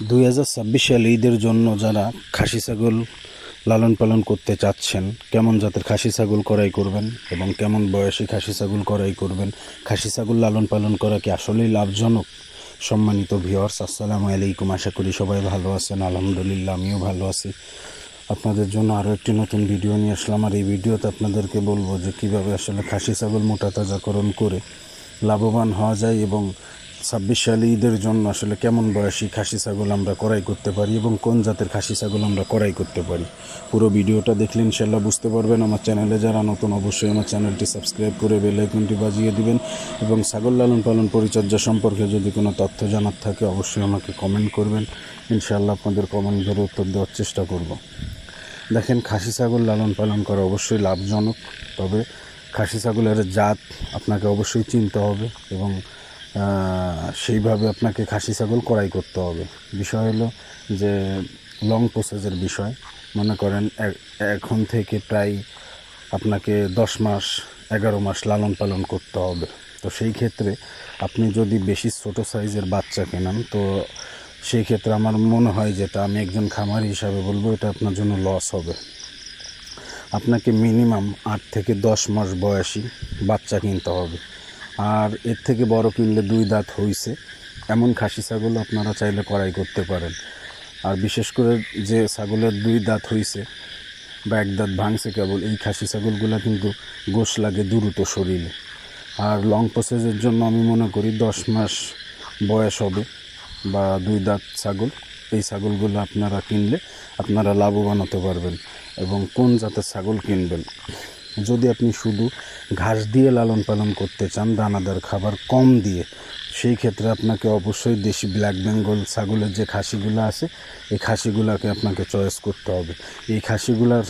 দুই হাজার ছাব্বিশ সাল ঈদের জন্য যারা খাসি ছাগল লালন পালন করতে চাচ্ছেন, কেমন জাতের খাসি ছাগল করাই করবেন এবং কেমন বয়সী খাসি ছাগল করাই করবেন, খাসি ছাগল লালন পালন করা কি আসলেই লাভজনক? সম্মানিত ভিওয়ার্স আসসালামু আলাইকুম। আশা করি সবাই ভালো আছেন। আলহামদুলিল্লাহ, আমিও ভালো আছি। আপনাদের জন্য আরও একটি নতুন ভিডিও নিয়ে আসলাম। আর এই ভিডিওতে আপনাদেরকে বলব যে কীভাবে আসলে খাসি ছাগল মোটা তাজাকরণ করে লাভবান হওয়া যায় এবং ছাব্বিশ সালে ঈদের জন্য আসলে কেমন বয়সী খাসি ছাগল আমরা করাই করতে পারি এবং কোন জাতের খাসি ছাগল আমরা করাই করতে পারি? পুরো ভিডিওটা দেখলে ইনশাল্লাহ বুঝতে পারবেন। আমার চ্যানেলে যারা নতুন, অবশ্যই আমার চ্যানেলটি সাবস্ক্রাইব করে বেল আইকনটি বাজিয়ে দিবেন এবং ছাগল লালন পালন পরিচর্যা সম্পর্কে যদি কোনো তথ্য জানার থাকে, অবশ্যই আমাকে কমেন্ট করবেন। ইনশাল্লাহ আপনাদের কমেন্টের উত্তর দেওয়ার চেষ্টা করব। দেখেন, খাসি ছাগল লালন পালন করা অবশ্যই লাভজনক, তবে খাসি ছাগলের জাত আপনাকে অবশ্যই চিনতে হবে এবং সেইভাবে আপনাকে খাসি ছাগল করাই করতে হবে। বিষয় হলো যে লং প্রসেসের বিষয়। মনে করেন এখন থেকে প্রায় আপনাকে দশ মাস, এগারো মাস লালন পালন করতে হবে। তো সেই ক্ষেত্রে আপনি যদি বেশি ছোট সাইজের বাচ্চা কেনান তো সেই ক্ষেত্রে আমার মনে হয় যেটা আমি একজন খামারি হিসাবে বলব, এটা আপনার জন্য লস হবে। আপনাকে মিনিমাম আট থেকে দশ মাস বয়সী বাচ্চা কিনতে হবে। আর এর থেকে বড় কিনলে দুই দাঁত হইছে। এমন খাসি ছাগল আপনারা চাইলে করাই করতে পারেন। আর বিশেষ করে যে ছাগলের দুই দাঁত হইছে বা এক দাঁত ভাঙছে কেবল, এই খাসি ছাগলগুলো কিন্তু গোশ লাগে দ্রুত শরীরে। আর লং প্রসেসের জন্য আমি মনে করি দশ মাস বয়স হবে বা দুই দাঁত ছাগল, এই ছাগলগুলো আপনারা কিনলে আপনারা লাভবান হতে পারবেন এবং কোন জাতের ছাগল কিনবেন। যদি আপনি শুধু ঘাস দিয়ে লালন পালন করতে চান, দানাদার খাবার কম দিয়ে, সেই ক্ষেত্রে আপনাকে অবশ্যই দেশি ব্ল্যাক বেঙ্গল ছাগলের যে খাসিগুলো আছে, এই খাসিগুলোকে আপনাকে চয়েস করতে হবে। এই খাসিগুলার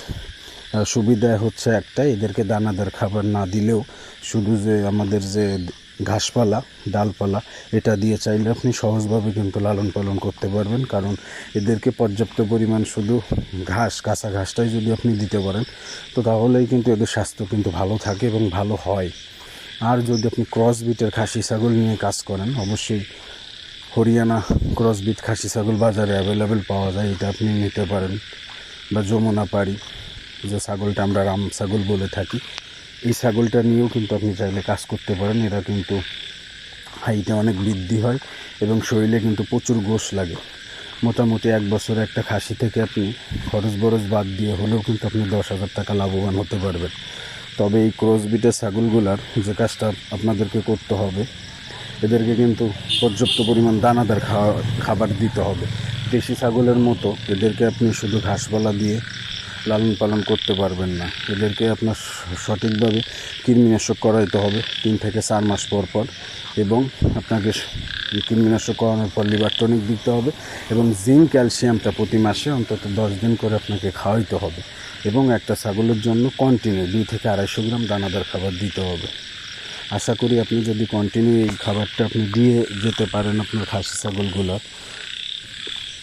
সুবিধা হচ্ছে একটা, এদেরকে দানাদার খাবার না দিলেও শুধু যে আমাদের যে ঘাসপালা, ডালপালা, এটা দিয়ে চাইলে আপনি সহজভাবে কিন্তু লালন পালন করতে পারবেন। কারণ এদেরকে পর্যাপ্ত পরিমাণ শুধু ঘাস, কাঁচা ঘাসটাই যদি আপনি দিতে পারেন, তো তাহলেই কিন্তু এদের স্বাস্থ্য কিন্তু ভালো থাকে এবং ভালো হয়। আর যদি আপনি ক্রস বিটের খাসি ছাগল নিয়ে কাজ করেন, অবশ্যই হরিয়ানা ক্রসবিট খাসি ছাগল বাজারে অ্যাভেলেবেল পাওয়া যায়, এটা আপনি নিতে পারেন। বা যমুনা পাড়ি, যে ছাগলটা আমরা রাম ছাগল বলে থাকি এই ছাগলটা নিয়েও কিন্তু আপনি চাইলে কাজ করতে পারেন। এরা কিন্তু হাইটে অনেক বৃদ্ধি হয় এবং শরীরে কিন্তু প্রচুর গোশ লাগে। মোটামুটি এক বছরে একটা খাসি থেকে আপনি খরচ বরচ বাদ দিয়ে হলেও কিন্তু আপনি দশ হাজার টাকা লাভবান হতে পারবেন। তবে এই ক্রসবিটের ছাগলগুলার যে কাজটা আপনাদেরকে করতে হবে, এদেরকে কিন্তু পর্যাপ্ত পরিমাণ দানাদার খাওয়া, খাবার দিতে হবে। দেশি ছাগলের মতো এদেরকে আপনি শুধু ঘাসপালা দিয়ে লালন পালন করতে পারবেন না। এদেরকে আপনার সঠিকভাবে কৃমিনাশক করাইতে হবে তিন থেকে চার মাস পর পর এবং আপনাকে কৃমিনাশক করানোর পর লিভার টনিক দিতে হবে এবং জিঙ্ক ক্যালসিয়ামটা প্রতি মাসে অন্তত দশ দিন করে আপনাকে খাওয়াইতে হবে এবং একটা ছাগলের জন্য কন্টিনিউ দুই থেকে আড়াইশো গ্রাম দানাদার খাবার দিতে হবে। আশা করি আপনি যদি কন্টিনিউ এই খাবারটা আপনি দিয়ে যেতে পারেন আপনার খাসি ছাগলগুলোর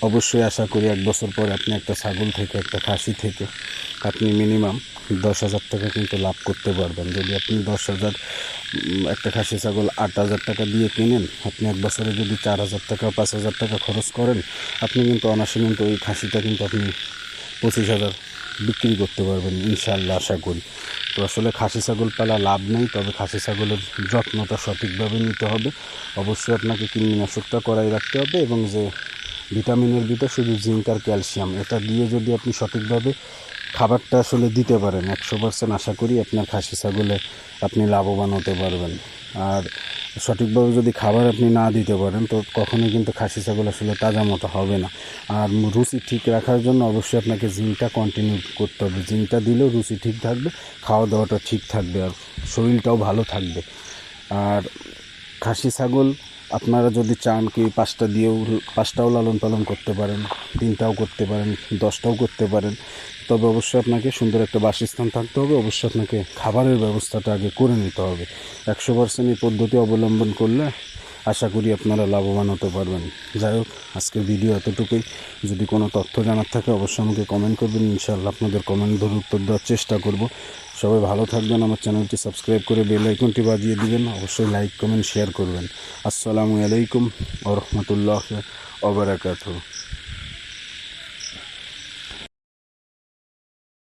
অবশ্যই আশা করি এক বছর পরে আপনি একটা ছাগল থেকে, একটা খাসি থেকে আপনি মিনিমাম দশ হাজার টাকা কিন্তু লাভ করতে পারবেন। যদি আপনি দশ হাজার একটা খাসি ছাগল আট হাজার টাকা দিয়ে কিনেন, আপনি এক বছরে যদি চার হাজার টাকা, পাঁচ হাজার টাকা খরচ করেন, আপনি কিন্তু অনাসে কিন্তু ওই খাসিটা কিন্তু আপনি পঁচিশ হাজার বিক্রি করতে পারবেন ইনশাল্লাহ আশা করি। তো আসলে খাসি ছাগল পালা লাভ নেই, তবে খাসি ছাগলের যত্নটা সঠিকভাবে নিতে হবে। অবশ্যই আপনাকে কৃমিনাশকটা করাই রাখতে হবে এবং যে ভিটামিনের ভিতর শুধু জিঙ্ক আর ক্যালসিয়াম। এটা দিয়ে যদি আপনি সঠিকভাবে খাবারটা আসলে দিতে পারেন, একশো পার্সেন্ট আশা করি আপনার খাসি ছাগলে আপনি লাভবান হতে পারবেন। আর সঠিকভাবে যদি খাবার আপনি না দিতে পারেন, তো কখনোই কিন্তু খাসি ছাগল আসলে তাজা মতো হবে না। আর রুচি ঠিক রাখার জন্য অবশ্যই আপনাকে জিঙ্কটা কন্টিনিউ করতে হবে। জিঙ্কটা দিলেও রুচি ঠিক থাকবে, খাওয়া দাওয়াটা ঠিক থাকবে আর শরীরটাও ভালো থাকবে। আর খাসি ছাগল আপনারা যদি চান কি পাঁচটা দিয়েও, পাঁচটাও লালন পালন করতে পারেন, তিনটাও করতে পারেন, দশটাও করতে পারেন, তবে অবশ্যই আপনাকে সুন্দর একটা বাসস্থান থাকতে হবে, অবশ্যই আপনাকে খাবারের ব্যবস্থাটা আগে করে নিতে হবে। একশো পার্সেন্ট এই পদ্ধতি অবলম্বন করলে আশা করি আপনারা লাভবান হতে পারবেন। যাই হোক আজকের ভিডিও এতটুকুই। যদি কোনো তথ্য জানার থাকে, অবশ্যই আমাকে কমেন্ট করবেন। ইনশাল্লাহ আপনাদের কমেন্ট ধরে উত্তর দেওয়ার চেষ্টা করব। সবাই ভালো থাকবেন, আমার চ্যানেলটি সাবস্ক্রাইব করে বেল আইকনটি বাজিয়ে দিবেন। অবশ্যই লাইক কমেন্ট শেয়ার করবেন। আসসালামু আলাইকুম ওরহমতুল্লাহ রহমতুল্লাহ ওবরাকাতু